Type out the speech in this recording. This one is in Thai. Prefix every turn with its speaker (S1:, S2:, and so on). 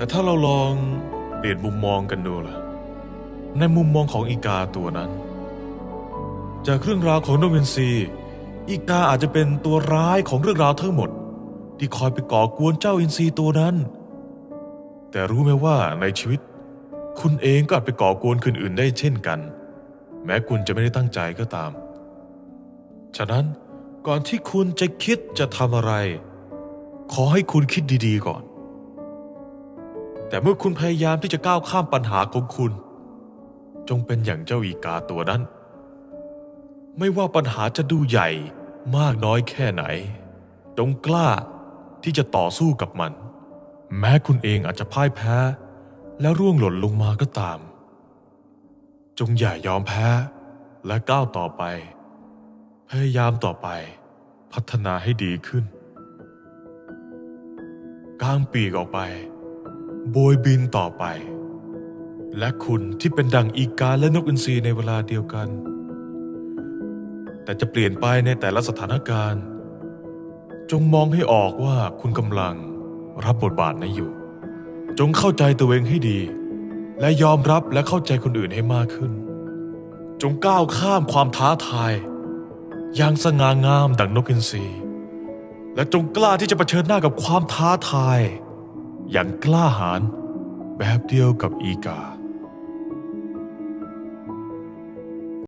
S1: แต่ถ้าเราลองเปลี่ยนมุมมองกันดูล่ะ ในมุมมองของอีกาตัวนั้น จากเรื่องราวของนกเวนซีอีกาอาจจะเป็นตัวร้ายของเรื่องราวทั้งหมด ที่คอยไปก่อกวนเจ้าอินทรีตัวนั้น แต่รู้ไหมว่าในชีวิต คุณเองก็อาจไปก่อกวนคนอื่นได้เช่นกัน แม้คุณจะไม่ได้ตั้งใจก็ตาม ฉะนั้นก่อนที่คุณจะคิดจะทำอะไร ขอให้คุณคิดดีๆก่อน แต่เมื่อคุณพยายามที่จะก้าวข้ามปัญหาของคุณ จงเป็นอย่างเจ้าอีกาตัวนั้น ไม่ว่าปัญหาจะดูใหญ่มากน้อยแค่ไหน จงกล้าที่จะต่อสู้กับมัน แม้คุณเองอาจจะพ่ายแพ้ และร่วงหล่นลงมาก็ตาม จงอย่ายอมแพ้และก้าวต่อไป พยายามต่อไป พัฒนาให้ดีขึ้นกางปีกออกไป โบยบินต่อไป และคุณที่เป็นดังอีกาและนกอินทรีในเวลาเดียวกัน แต่จะเปลี่ยนไปในแต่ละสถานการณ์ จงมองให้ออกว่าคุณกำลังรับบทบาทนั้นอยู่ จงเข้าใจตัวเองให้ดี และยอมรับและเข้าใจคนอื่นให้มากขึ้น จงก้าวข้ามความท้าทาย อย่างสง่างามดังนกอินทรีและจงกล้าที่จะเผชิญหน้ากับความท้าทาย อย่างกล้าหาญแบบเดียวกับอีกา